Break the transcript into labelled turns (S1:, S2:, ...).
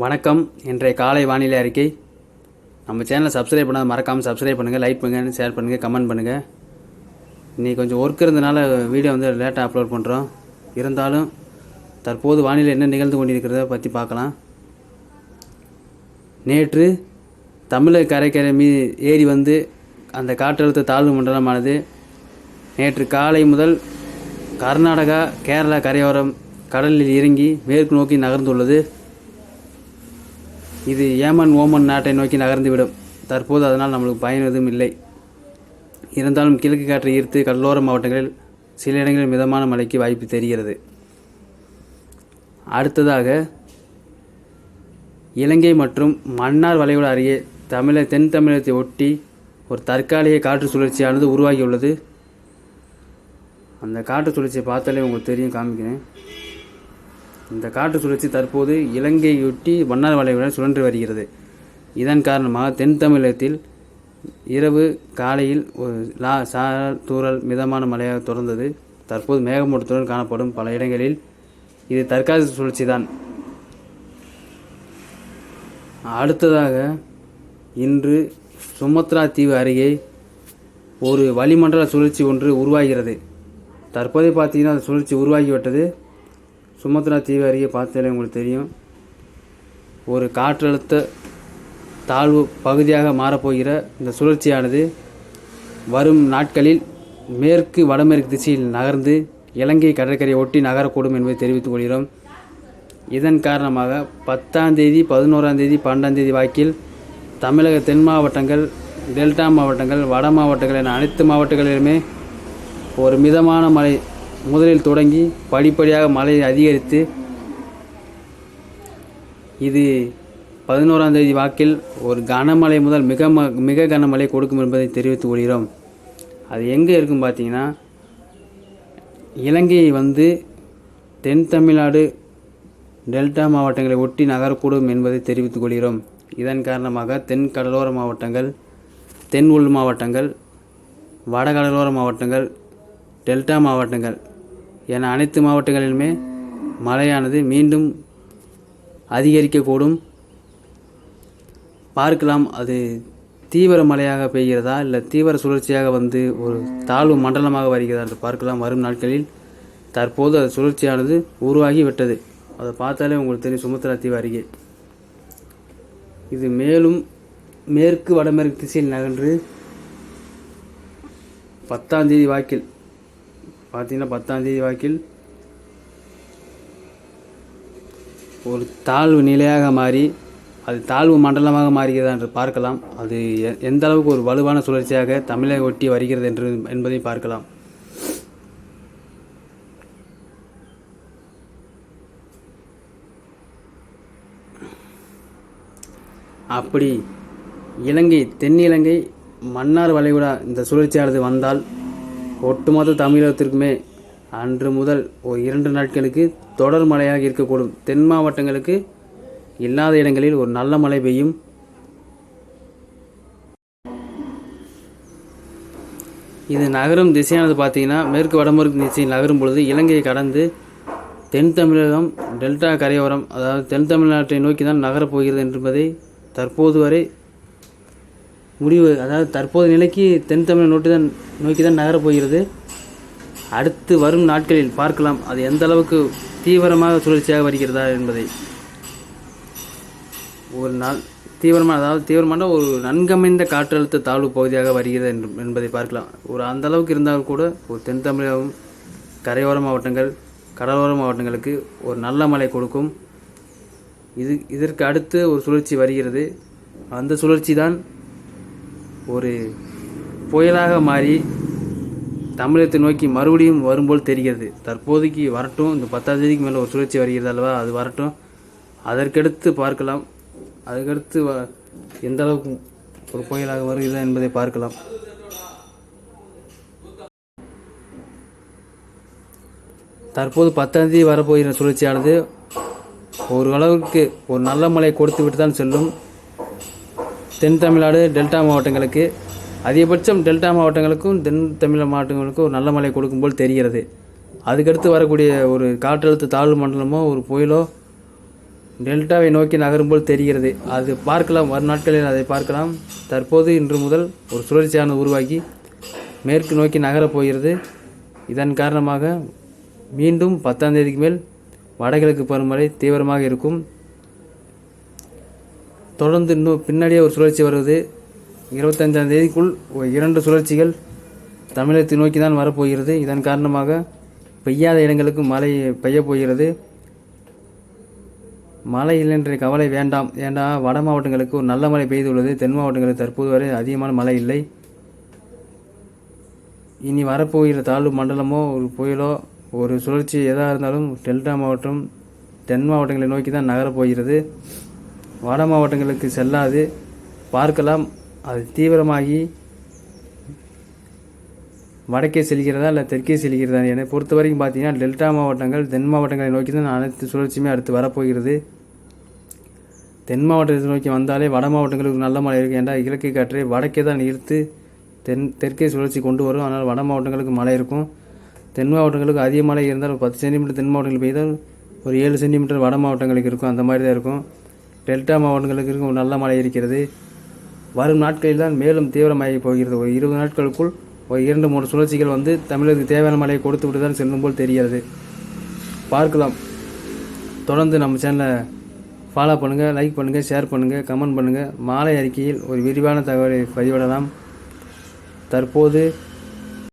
S1: வணக்கம். இன்றைய காலை வானிலை அறிக்கை. நம்ம சேனலை சப்ஸ்கிரைப் பண்ணாத மறக்காமல் சப்ஸ்கிரைப் பண்ணுங்கள் லைக் பண்ணுங்கள் ஷேர் பண்ணுங்கள் கமெண்ட் பண்ணுங்கள் இன்றைக்கி கொஞ்சம் ஒர்க் இருந்தனால வீடியோ வந்து லேட்டாக அப்லோட் பண்ணுறோம் இருந்தாலும் தற்போது வானிலை என்ன நிகழ்ந்து கொண்டிருக்கிறத பற்றி பார்க்கலாம். நேற்று தமிழக கரைக்கரை மீ ஏறி வந்து அந்த காற்றழுத்த தாழ்வு மண்டலமானது நேற்று காலை முதல் கர்நாடகா கேரளா கரையோரம் கடலில் இறங்கி மேற்கு நோக்கி நகர்ந்துள்ளது. இது ஏமன் ஓமன் நாட்டை நோக்கி நகர்ந்துவிடும் தற்போது அதனால் நம்மளுக்கு பயன் எதுவும் இல்லை. இருந்தாலும் கிழக்கு காற்றை ஈர்த்து கடலோர மாவட்டங்களில் சில இடங்களில் மிதமான மழைக்கு வாய்ப்பு தெரிகிறது. அடுத்ததாக இலங்கை மற்றும் மன்னார் வளைகுடா அருகே தமிழர் தென் தமிழகத்தை ஒட்டி ஒரு தற்காலிக காற்று சுழற்சியானது உருவாகியுள்ளது. அந்த காற்று சுழற்சியை பார்த்தாலே உங்களுக்கு தெரியும் காமிக்கிறேன். இந்த காற்று சுழற்சி தற்போது இலங்கையொட்டி வண்ணார் வளைவுடன் சுழன்று வருகிறது. இதன் காரணமாக தென் தமிழகத்தில் இரவு காலையில் ஒரு லா சாரல் தூறல் மிதமான மழையாக தொடர்ந்தது. தற்போது மேகமூட்டத்துடன் காணப்படும் பல இடங்களில் இது தற்காலிக சுழற்சி தான் அடுத்ததாக இன்று சுமத்ரா தீவு அருகே ஒரு வளிமண்டல சுழற்சி ஒன்று உருவாகிறது. தற்போதைய பார்த்தீங்கன்னா அந்த சுழற்சி உருவாகிவிட்டது. சுமத்ரா தீவு அருகே பார்த்தாலே உங்களுக்கு தெரியும். ஒரு காற்றழுத்த தாழ்வு பகுதியாக மாறப்போகிற இந்த சுழற்சியானது வரும் நாட்களில் மேற்கு வடமேற்கு திசையில் நகர்ந்து இலங்கை கடற்கரையை ஒட்டி நகரக்கூடும் என்பதை தெரிவித்துக் கொள்கிறோம். இதன் காரணமாக பத்தாம் தேதி பதினோராம் தேதி பன்னெண்டாம் தேதி வாக்கில் தமிழக தென் மாவட்டங்கள் டெல்டா மாவட்டங்கள் வட மாவட்டங்கள் என அனைத்து மாவட்டங்களிலுமே ஒரு மிதமான மழை முதலில் தொடங்கி படிப்படியாக மழை அதிகரித்து இது பதினோராம் தேதி வாக்கில் ஒரு கனமழை முதல் மிக ம மிக கனமழை கொடுக்கும் என்பதை தெரிவித்துக் கொள்கிறோம். அது எங்கே இருக்கும் பார்த்தீங்கன்னா இலங்கை வந்து தென் தமிழ்நாடு டெல்டா மாவட்டங்களை ஒட்டி நகரக்கூடும் என்பதை தெரிவித்துக் கொள்கிறோம். இதன் காரணமாக தென் கடலோர மாவட்டங்கள் தென் உள் மாவட்டங்கள் வட கடலோர மாவட்டங்கள் டெல்டா மாவட்டங்கள் என அனைத்து மாவட்டங்களிலுமே மழையானது மீண்டும் அதிகரிக்கக்கூடும். பார்க்கலாம் அது தீவிர மழையாக பெய்கிறதா இல்லை தீவிர சுழற்சியாக வந்து ஒரு தாழ்வு மண்டலமாக வருகிறதா என்று பார்க்கலாம். வரும் நாட்களில் தற்போது அது சுழற்சியானது உருவாகி விட்டது. அதை பார்த்தாலே உங்களுக்கு தெரியும் சுமத்ரா தீவு அருகே. இது மேலும் மேற்கு வடமேற்கு திசையில் நகன்று பத்தாம் தேதி வாக்கில் பார்த்தீங்கன்னா பத்தாம் தேதி வாக்கில் ஒரு தாழ்வு நிலையாக மாறி அது தாழ்வு மண்டலமாக மாறுகிறதா என்று பார்க்கலாம். அது எ- எந்த அளவுக்கு ஒரு வலுவான சுழற்சியாக தமிழக ஒட்டி வருகிறது என்று என்பதை பார்க்கலாம். அப்படி இலங்கை தென்னிலங்கை மன்னார் வளைகுடா இந்த சுழற்சியானது வந்தால் ஒட்டுமொத்த தமிழகத்திற்குமே அன்று முதல் ஒரு இரண்டு நாட்களுக்கு தொடர் மழையாக இருக்கக்கூடும். தென் மாவட்டங்களுக்கு இல்லாத இடங்களில் ஒரு நல்ல மழை பெய்யும். இது நகரும் திசையானது பார்த்தீங்கன்னா மேற்கு வடமேற்கு திசையில் நகரும் பொழுது இலங்கையை கடந்து தென் தமிழகம் டெல்டா கரையோரம் அதாவது தென் தமிழ்நாட்டை நோக்கி தான் நகரப் போகிறது என்பதை தற்போது வரை முடிவு அதாவது தற்போது நிலைக்கு தென் தமிழ் நோக்கி தான் நோக்கி தான் நகரப் போகிறது. அடுத்து வரும் நாட்களில் பார்க்கலாம் அது எந்த அளவுக்கு தீவிரமாக சுழற்சியாக வருகிறதா என்பதை. ஒரு நாள் தீவிரமான அதாவது தீவிரமான ஒரு நன்கமைந்த காற்றழுத்த தாழ்வு பகுதியாக வருகிறது என்பதை பார்க்கலாம். ஒரு அந்த அளவுக்கு கூட ஒரு தென் தமிழகம் கரையோர மாவட்டங்கள் கடலோர மாவட்டங்களுக்கு ஒரு நல்ல மழை கொடுக்கும். இது இதற்கு அடுத்து ஒரு சுழற்சி வருகிறது. அந்த சுழற்சி தான் ஒரு புயலாக மாறி தமிழகத்தை நோக்கி மறுபடியும் வரும்போல் தெரிகிறது. தற்போதைக்கு வரட்டும். இந்த பத்தாம் தேதிக்கு மேலே ஒரு சுழற்சி வருகிறது அல்லவா? அது வரட்டும். அதற்கடுத்து பார்க்கலாம். அதுக்கடுத்து வ- எந்த அளவுக்கு ஒரு புயலாக வருகிறதா என்பதை பார்க்கலாம். தற்போது பத்தாம் தேதி வரப்போகிற சுழற்சியானது ஓரளவுக்கு ஒரு நல்ல மழை கொடுத்து விட்டு தான் செல்லும். தென் தமிழ்நாடு டெல்டா மாவட்டங்களுக்கு. அதிகபட்சம் டெல்டா மாவட்டங்களுக்கும் தென் தமிழ் மாவட்டங்களுக்கும் ஒரு நல்ல மழை கொடுக்கும் போல் தெரிகிறது. அதுக்கடுத்து வரக்கூடிய ஒரு காற்றழுத்த தாழ்வு மண்டலமோ ஒரு புயலோ டெல்டாவை நோக்கி நகரும் போல் தெரிகிறது. அது பார்க்கலாம் வரும் நாட்களில் அதை பார்க்கலாம். தற்போது இன்று முதல் ஒரு சுழற்சியானது உருவாகி மேற்கு நோக்கி நகரப் போகிறது. இதன் காரணமாக மீண்டும் பத்தாம் தேதிக்கு மேல் வடகிழக்கு பருவமழை தீவிரமாக இருக்கும். தொடர்ந்து இன்னும் பின்னாடியே ஒரு சுழற்சி வருது இருபத்தஞ்சாம் தேதிக்குள் இரண்டு சுழற்சிகள் தமிழகத்தை நோக்கி தான் வரப்போகிறது. இதன் காரணமாக பெய்யாத இடங்களுக்கு மழை பெய்யப் போகிறது. மழை இல்லை என்ற கவலை வேண்டாம். ஏண்டா வட மாவட்டங்களுக்கு ஒரு நல்ல மழை பெய்துள்ளது. தென் மாவட்டங்களுக்கு தற்போது வரை அதிகமான மழை இல்லை. இனி வரப்போகிற தாழ்வு மண்டலமோ ஒரு புயலோ ஒரு சுழற்சி எதாக இருந்தாலும் டெல்டா மாவட்டம் தென் மாவட்டங்களை நோக்கி தான் நகரப் போகிறது. வட மாவட்டங்களுக்கு செல்லாது. பார்க்கலாம். அது தீவிரமாகி வடக்கே செல்கிறதா இல்லை தெற்கே செல்கிறதா என பொறுத்த வரைக்கும் பார்த்தீங்கன்னா டெல்டா மாவட்டங்கள் தென் மாவட்டங்களை நோக்கி தான் அனைத்து சுழற்சியுமே அடுத்து வரப்போகிறது. தென் மாவட்டத்தை நோக்கி வந்தாலே வட மாவட்டங்களுக்கு நல்ல மழை இருக்கும் ஏன்டா இலக்கை காற்றை வடக்கே தான் ஈர்த்து தென் தெற்கே சுழற்சி கொண்டு வரும். அதனால் வட மாவட்டங்களுக்கு மழை இருக்கும். தென் மாவட்டங்களுக்கு அதிக மழை இருந்தால் ஒரு பத்து சென்டிமீட்டர் தென் மாவட்டங்கள் பெய்தால் ஒரு ஏழு சென்டிமீட்டர் வட மாவட்டங்களுக்கு இருக்கும். அந்த மாதிரி தான் இருக்கும். டெல்டா மாவட்டங்களுக்கு ஒரு நல்ல மழை இருக்கிறது. வரும் நாட்களில் தான் மேலும் தீவிரமாகி போகிறது. ஒரு இருபது நாட்களுக்குள் ஒரு இரண்டு மூன்று சுழற்சிகள் வந்து தமிழருக்கு தேவையான மழையை கொடுத்து விட்டு தான் செல்லும் போல் தெரிகிறது. பார்க்கலாம். தொடர்ந்து நம்ம சேனலை ஃபாலோ பண்ணுங்கள் லைக் பண்ணுங்கள் ஷேர் பண்ணுங்கள் கமெண்ட் பண்ணுங்கள் மாலை அறிக்கையில் ஒரு விரிவான தகவலை பதிவிடலாம். தற்போது